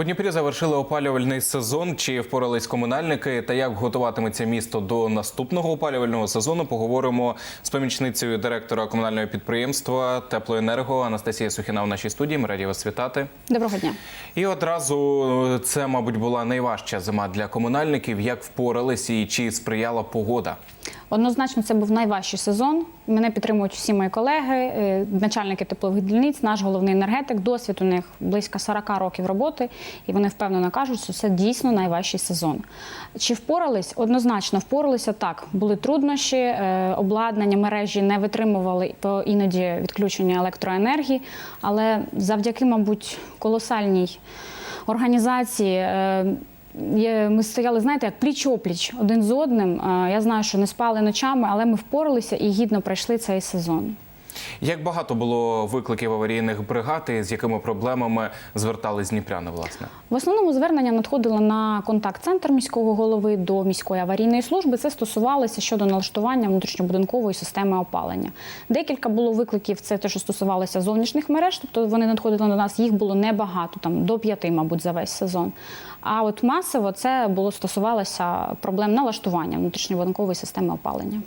У Дніпрі завершили опалювальний сезон. Чи впорались комунальники та як готуватиметься місто до наступного опалювального сезону? Поговоримо з помічницею директора комунального підприємства Теплоенерго Анастасія Сухіна в нашій студії. Ми раді вас вітати. Доброго дня. І одразу це, мабуть, була найважча зима для комунальників. Як впорались і чи сприяла погода? Однозначно, це був найважчий сезон. Мене підтримують всі мої колеги, е, начальники теплових дільниць, наш головний енергетик. Досвід у них близько 40 років роботи, і вони впевнено кажуть, що це дійсно найважчий сезон. Чи впорались? Однозначно впоралися так. Були труднощі, е, обладнання мережі не витримували по іноді відключення електроенергії, але завдяки, мабуть, колосальній організації. Ми стояли, знаєте, як пліч-опліч один з одним. Я знаю, що не спали ночами, але ми впоралися і гідно пройшли цей сезон. Як багато було викликів аварійних бригад і з якими проблемами звертались дніпряни, власне? В основному звернення надходило на контакт-центр міського голови до міської аварійної служби. Це стосувалося щодо налаштування внутрішньобудинкової системи опалення. Декілька було викликів. Це те, що стосувалося зовнішніх мереж, тобто вони надходили до нас. Їх було небагато, там до п'яти, мабуть, за весь сезон. А от масово це було стосувалося проблем налаштування внутрішньобудинкової системи опалення.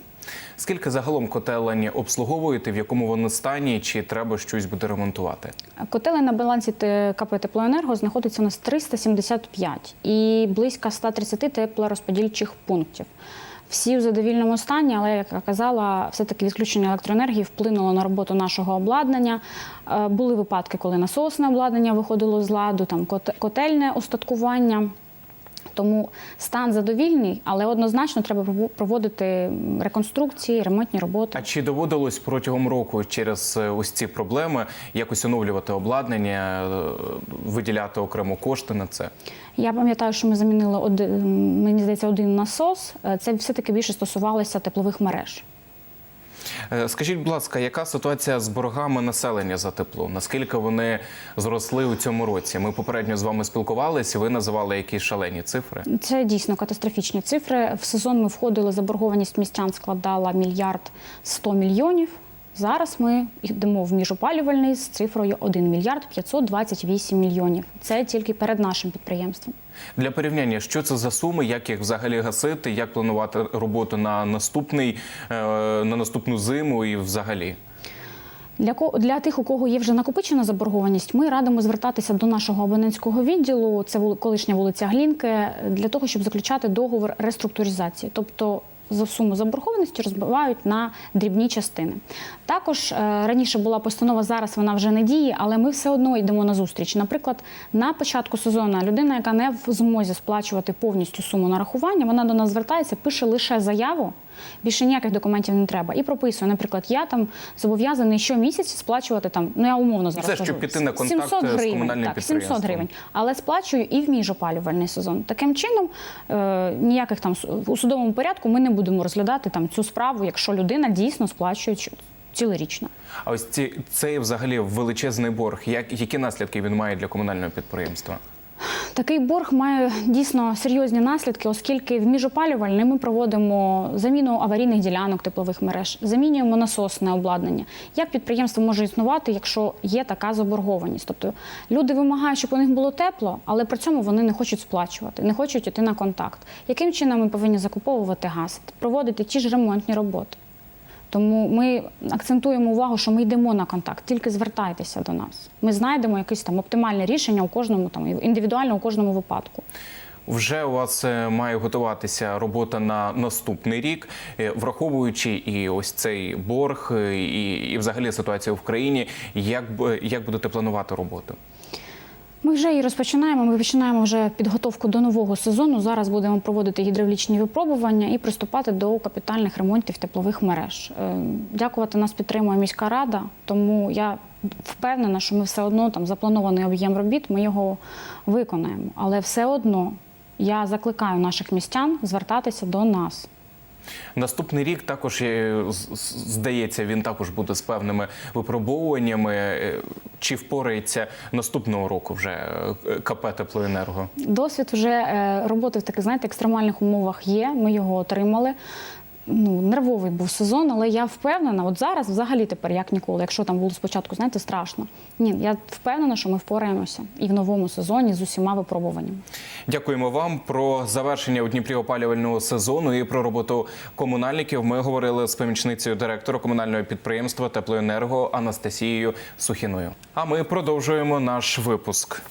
Скільки загалом котелень обслуговуєте, в якому вони стані, чи треба щось буде ремонтувати? Котели на балансі КП Теплоенерго знаходиться у нас 375 і близько 130 теплорозподільчих пунктів. Всі в задовільному стані, але як я казала, все-таки відключення електроенергії вплинуло на роботу нашого обладнання. Е, Були випадки, коли насосне обладнання виходило з ладу, там котельне устаткування. Тому стан задовільний, але однозначно треба проводити реконструкції, ремонтні роботи. А чи доводилось протягом року через е, ось ці проблеми якось оновлювати обладнання, е, виділяти окремо кошти на це? Я пам'ятаю, що ми замінили один, мені здається, один насос. Е, Це все-таки більше стосувалося теплових мереж. Е, Скажіть, будь ласка, яка ситуація з боргами населення за тепло? Наскільки вони зросли у цьому році? Ми попередньо з вами спілкувалися. Ви називали якісь шалені цифри. Це дійсно катастрофічні цифри. В сезон ми входили, заборгованість містян складала мільярд 100 мільйонів. Зараз ми йдемо в міжопалювальний з цифрою 1 мільярд 528 мільйонів. Це тільки перед нашим підприємством. Для порівняння, що це за суми, як їх взагалі гасити, як планувати роботу на наступний е, на наступну зиму і взагалі? Для ко- для тих, у кого є вже накопичена заборгованість, ми радимо звертатися до нашого абонентського відділу. Це колишня вулиця Глінки, для того, щоб заключати договор реструктуризації, тобто суму заборгованості розбивають на дрібні частини. Також е, раніше була постанова, зараз вона вже не діє, але ми все одно йдемо на зустріч. Наприклад, на початку сезону людина, яка не в змозі сплачувати повністю суму нарахування, вона до нас звертається, пише лише заяву. Більше ніяких документів не треба. І прописує, наприклад, я там зобов'язаний щомісяця сплачувати там, ну я умовно зараз. Це щоб піти на контакт 700 з гривень, комунальним так, 700 гривень. Але сплачую і в міжопалювальний сезон. Таким чином, е, ніяких там у судовому порядку ми не будемо розглядати там цю справу, якщо людина дійсно сплачує цілорічно. А ось ці цей взагалі величезний борг. Як які наслідки він має для комунального підприємства? Такий борг має дійсно серйозні наслідки, оскільки в міжопалювальний ми проводимо заміну аварійних ділянок теплових мереж, замінюємо насосне обладнання. Як підприємство може існувати, якщо є така заборгованість? Тобто люди вимагають, щоб у них було тепло, але при цьому вони не хочуть сплачувати, не хочуть йти на контакт. Яким чином ми повинні закуповувати газ, проводити ті ж ремонтні роботи? Тому ми акцентуємо увагу, що ми йдемо на контакт, тільки звертайтеся до нас. Ми знайдемо якесь там оптимальне рішення у кожному там індивідуально у кожному випадку. Вже у вас е, має готуватися робота на наступний рік, е, враховуючи і ось цей борг, е, і, і взагалі ситуацію в країні. Як як будете планувати роботу? Вже її розпочинаємо. Ми починаємо вже підготовку до нового сезону. Зараз будемо проводити гідравлічні випробування і приступати до капітальних ремонтів теплових мереж. Е, Дякувати нас підтримує міська рада, тому я впевнена, що ми все одно там запланований об'єм робіт, ми його виконаємо. Але все одно я закликаю наших містян звертатися до нас. Наступний рік також здається, він також буде з певними випробовуваннями. Е, Чи впорається наступного року вже е, КП Теплоенерго? Досвід вже е, роботи в таких, знаєте, екстремальних умовах є. Ми його отримали. Ну, нервовий був сезон, але я впевнена, от зараз взагалі тепер як ніколи. Якщо там було спочатку, знаєте, страшно. Ні, я впевнена, що ми впораємося і в новому сезоні з усіма випробуваннями. Дякуємо вам про завершення у Дніпрі опалювального сезону і про роботу комунальників. Ми говорили з помічницею директора комунального підприємства Теплоенерго Анастасією Сухіною. А ми продовжуємо наш випуск.